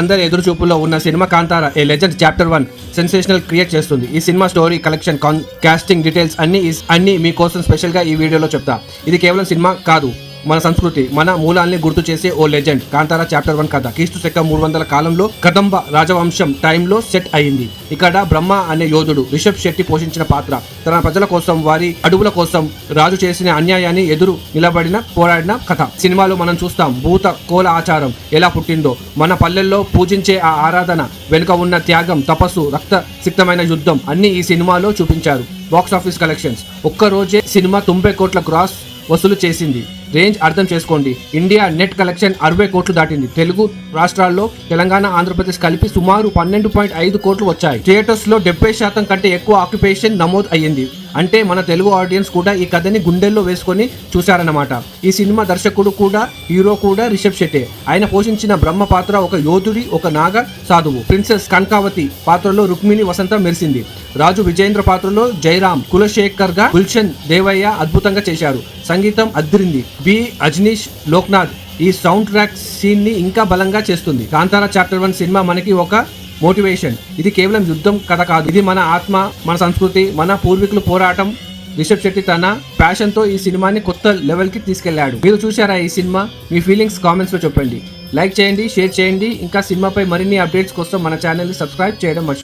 అందరి ఎదురు చూపుల్లో ఉన్న cinema Kantara a legend chapter one sensational create చేస్తుంది. ఈ సినిమా స్టోరీ కలెక్షన్ కాన్ కాస్టింగ్ డీటెయిల్స్ అన్ని అన్ని మీకోసం స్పెషల్గా ఈ వీడియోలో చెప్తా. ఇది కేవలం సినిమా కాదు. మన సంస్కృతి మన మూలాల్ని గుర్తు చేసే ఓ లెజెండ్. కాంతారా చాప్టర్ వన్ కథ. క్రీస్తు శకం మూడు వందల కాలంలో కదంబ రాజవంశం టైంలో సెట్ అయింది. ఇక్కడ బ్రహ్మ అనే యోధుడు రిషబ్ శెట్టి పోషించిన పాత్ర. తన ప్రజల కోసం వారి అడవుల కోసం రాజు చేసిన అన్యాయాన్ని ఎదురు నిలబడిన పోరాడిన కథ. సినిమాలో మనం చూస్తాం భూత కోల ఆచారం ఎలా పుట్టిందో. మన పల్లెల్లో పూజించే ఆ ఆరాధన వెనుక ఉన్న త్యాగం తపస్సు రక్త సిక్తమైన యుద్ధం అన్ని ఈ సినిమాలో చూపించారు. Box office collections. ఒక్క రోజే సినిమా తొంభై కోట్ల గ్రాస్ వసూలు చేసింది. రేంజ్ అర్థం చేసుకోండి. ఇండియా నెట్ కలెక్షన్ అరవై కోట్లు దాటింది. తెలుగు రాష్ట్రాల్లో తెలంగాణ ఆంధ్రప్రదేశ్ కలిపి సుమారు పన్నెండు పాయింట్ ఐదు కోట్లు వచ్చాయి. థియేటర్స్లో డెబ్బై శాతం కంటే ఎక్కువ ఆక్యుపేషన్ నమోదు అయ్యింది. అంటే మన తెలుగు ఆడియన్స్ కూడా ఈ కథని గుండెల్లో వేసుకొని చూశారన్నమాట. ఈ సినిమా దర్శకుడు కూడా హీరో కూడా రిషబ్ శెట్టే. ఆయన పోషించిన బ్రహ్మ పాత్ర ఒక యోధుడి ఒక నాగ సాధువు. ప్రిన్సెస్ కనకావతి పాత్రలో రుక్మిణి వసంత మెరిసింది. రాజు విజయేంద్ర పాత్రలో జయరామ్ కులశేఖర్గా గుల్షన్ దేవయ్య అద్భుతంగా చేశారు. సంగీతం అద్దరింది. బి అజ్నీష్ లోక్నాథ్. ఈ సౌండ్ ట్రాక్ సీన్ని ఇంకా బలంగా చేస్తుంది. కాంతారా చాప్టర్ వన్ సినిమా మనకి ఒక మోటివేషన్. ఇది కేవలం యుద్ధం కథ కాదు. ఇది మన ఆత్మ మన సంస్కృతి మన పూర్వీకుల పోరాటం. రిషబ్ శెట్టి తన ప్యాషన్తో ఈ సినిమాని కొత్త లెవెల్కి తీసుకెళ్ళాడు. మీరు చూసారా ఈ సినిమా? మీ ఫీలింగ్స్ కామెంట్స్లో చెప్పండి. లైక్ చేయండి షేర్ చేయండి. ఇంకా సినిమాపై మరిన్ని అప్డేట్స్ కోసం మన ఛానల్ సబ్స్క్రైబ్ చేయడం మర్చిపోకండి